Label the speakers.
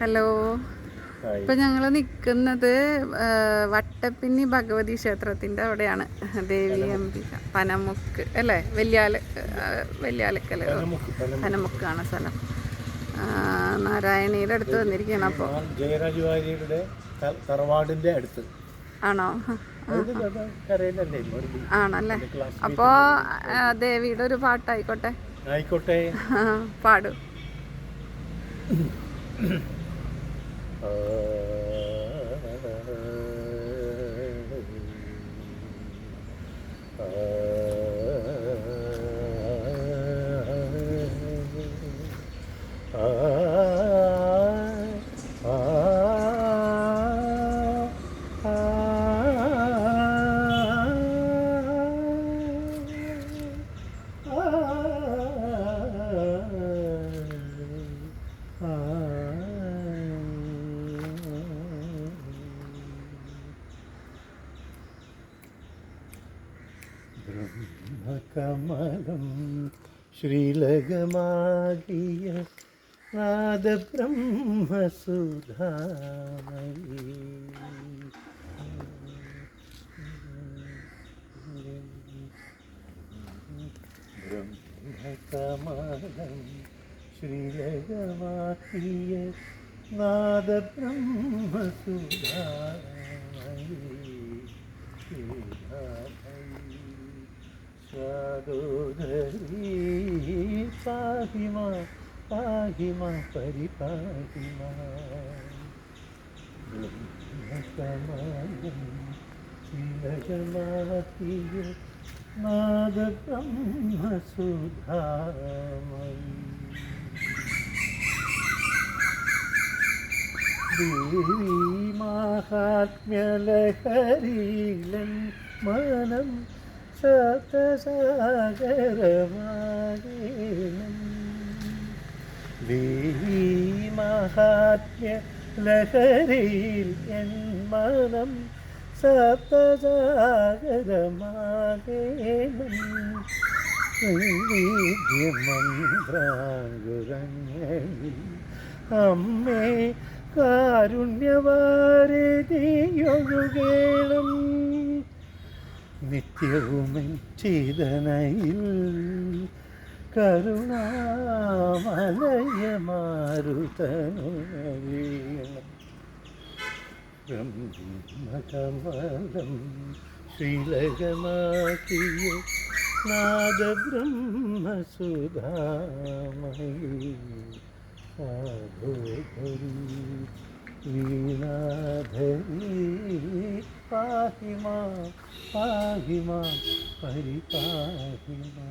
Speaker 1: Hello. ഇപ്പൊ ഞങ്ങൾ നിൽക്കുന്നത് വട്ടപ്പിന്നി ഭഗവതി ക്ഷേത്രത്തിന്റെ അവിടെയാണ്. ദേവി അംബിക. പനമുക്ക് അല്ലേ? വലിയാല വലിയാലക്കൽ പനമുക്കാണ് സ്ഥലം. നാരായണിയുടെ അടുത്ത് വന്നിരിക്കുകയാണ് അപ്പോൾ
Speaker 2: ജയരാജ് വാര്യരുടെ ത- അടുത്ത്.
Speaker 1: ആണോ? ആണല്ലേ? അപ്പോൾ ദേവിയുടെ ഒരു പാട്ടായിക്കോട്ടെ.
Speaker 2: ആയിക്കോട്ടെ.
Speaker 1: പാടും.
Speaker 2: Uh, ബ്രഹ്മകമലം ശ്രീലകമാകിയ നാദബ്രഹ്മസുധാമയി. ബ്രഹ്മകമലം ശ്രീലകമാക്കിയ സ്വാദോദരീ പാഹിമ പാഹിമ പരിപാഹിമ ശ്രീലകമാക്കിയ ദേവീ ദേവി മാഹാത്മ്യലഹരീലൻ മനം സപ്തസാഗരമാകേനം മഹാത്മ്യ ലഹരിയിൽ എൻ മനം സപ്തസാഗരമാകേനം മന്ത്രാങ്കുരങ്ങളിൽ അമ്മേ കാരുണ്യവാരതിയൊഴുകേണം നിത്യവുമൻ ചീതനയിൽ കരുണാമലയമാരുതനുണരീണം ബ്രഹ്മകമലം ശ്രീലകമാക്കിയ നാദബ്രഹ്മസുധാമയി സാധോധരി വീണാധരി പാഹിമാ പാഹിമാ പരിപാഹിമാ